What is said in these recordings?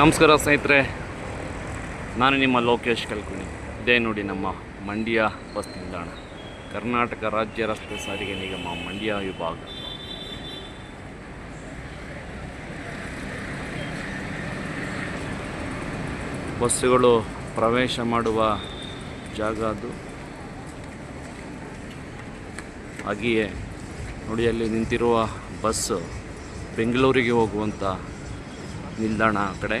ನಮಸ್ಕಾರ ಸ್ನೇಹಿತರೆ, ನಾನು ನಿಮ್ಮ ಲೋಕೇಶ್ ಕಲ್ಕುಣಿ. ಇದೇ ನೋಡಿ ನಮ್ಮ ಮಂಡ್ಯ ಬಸ್ ನಿಲ್ದಾಣ. ಕರ್ನಾಟಕ ರಾಜ್ಯ ರಸ್ತೆ ಸಾರಿಗೆ ನಿಗಮ, ಮಂಡ್ಯ ವಿಭಾಗ. ಬಸ್ಸುಗಳು ಪ್ರವೇಶ ಮಾಡುವ ಜಾಗ ಅದು. ಹಾಗೆಯೇ ನೋಡಿ ಅಲ್ಲಿ ನಿಂತಿರುವ ಬಸ್ಸು ಬೆಂಗಳೂರಿಗೆ ಹೋಗುವಂಥ ನಿಲ್ದಾಣ ಆ ಕಡೆ.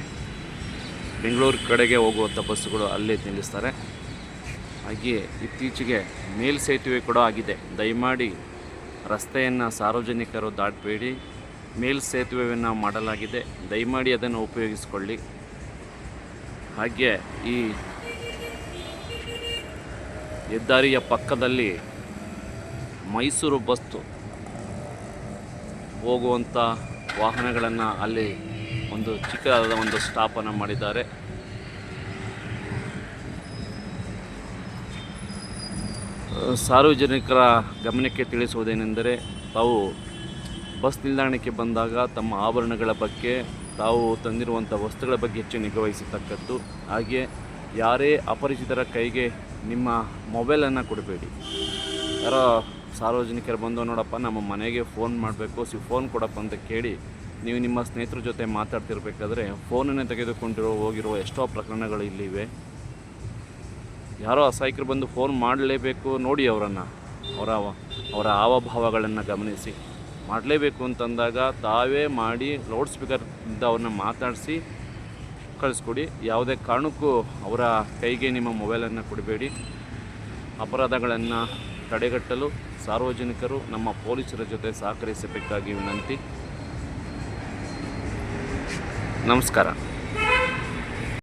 ಬೆಂಗಳೂರು ಕಡೆಗೆ ಹೋಗುವಂಥ ಬಸ್ಸುಗಳು ಅಲ್ಲೇ ನಿಲ್ಲಿಸ್ತಾರೆ. ಹಾಗೆಯೇ ಇತ್ತೀಚೆಗೆ ಮೇಲ್ ಸೇತುವೆ ಕೂಡ ಆಗಿದೆ. ದಯಮಾಡಿ ರಸ್ತೆಯನ್ನು ಸಾರ್ವಜನಿಕರು ದಾಟಬೇಡಿ. ಮೇಲ್ ಸೇತುವೆಯನ್ನು ಮಾಡಲಾಗಿದೆ. ದಯಮಾಡಿ ಅದನ್ನು ಉಪಯೋಗಿಸಿಕೊಳ್ಳಿ. ಹಾಗೆ ಈ ಹೆದ್ದಾರಿಯ ಪಕ್ಕದಲ್ಲಿ ಮೈಸೂರು ಬಸ್ತು ಹೋಗುವಂಥ ವಾಹನಗಳನ್ನು ಅಲ್ಲಿ ಒಂದು ಚಿಕ್ಕದಾದ ಒಂದು ಸ್ಟಾಪನ್ನು ಮಾಡಿದ್ದಾರೆ. ಸಾರ್ವಜನಿಕರ ಗಮನಕ್ಕೆ ತಿಳಿಸುವುದೇನೆಂದರೆ, ತಾವು ಬಸ್ ನಿಲ್ದಾಣಕ್ಕೆ ಬಂದಾಗ ತಮ್ಮ ಆಭರಣಗಳ ಬಗ್ಗೆ, ತಾವು ತಂದಿರುವಂಥ ವಸ್ತುಗಳ ಬಗ್ಗೆ ಹೆಚ್ಚು ನಿಗವಹಿಸತಕ್ಕದ್ದು. ಹಾಗೆ ಯಾರೇ ಅಪರಿಚಿತರ ಕೈಗೆ ನಿಮ್ಮ ಮೊಬೈಲನ್ನು ಕೊಡಬೇಡಿ. ಯಾರೋ ಸಾರ್ವಜನಿಕರು ಬಂದು ನೋಡಪ್ಪ, ನಮ್ಮ ಮನೆಗೆ ಫೋನ್ ಮಾಡಬೇಕು, ಸಿ ಫೋನ್ ಕೊಡಪ್ಪ ಅಂತ ಕೇಳಿ ನೀವು ನಿಮ್ಮ ಸ್ನೇಹಿತರ ಜೊತೆ ಮಾತಾಡ್ತಿರ್ಬೇಕಾದ್ರೆ ಫೋನನ್ನೇ ತೆಗೆದುಕೊಂಡಿರೋ ಹೋಗಿರುವ ಎಷ್ಟೋ ಪ್ರಕರಣಗಳು ಇಲ್ಲಿವೆ. ಯಾರೋ ಅಸಹಾಯಕರು ಬಂದು ಫೋನ್ ಮಾಡಲೇಬೇಕು ನೋಡಿ ಅವರನ್ನು, ಅವರ ಅವರ ಹಾವಭಾವಗಳನ್ನು ಗಮನಿಸಿ. ಮಾಡಲೇಬೇಕು ಅಂತಂದಾಗ ತಾವೇ ಮಾಡಿ ಲೌಡ್ ಸ್ಪೀಕರ್ನಿಂದ ಅವ್ರನ್ನ ಮಾತಾಡಿಸಿ ಕಳಿಸ್ಕೊಡಿ. ಯಾವುದೇ ಕಾರಣಕ್ಕೂ ಅವರ ಕೈಗೆ ನಿಮ್ಮ ಮೊಬೈಲನ್ನು ಕೊಡಬೇಡಿ. ಅಪರಾಧಗಳನ್ನು ತಡೆಗಟ್ಟಲು ಸಾರ್ವಜನಿಕರು ನಮ್ಮ ಪೊಲೀಸರ ಜೊತೆ ಸಹಕರಿಸಬೇಕಾಗಿ ವಿನಂತಿ. ನಮಸ್ಕಾರ.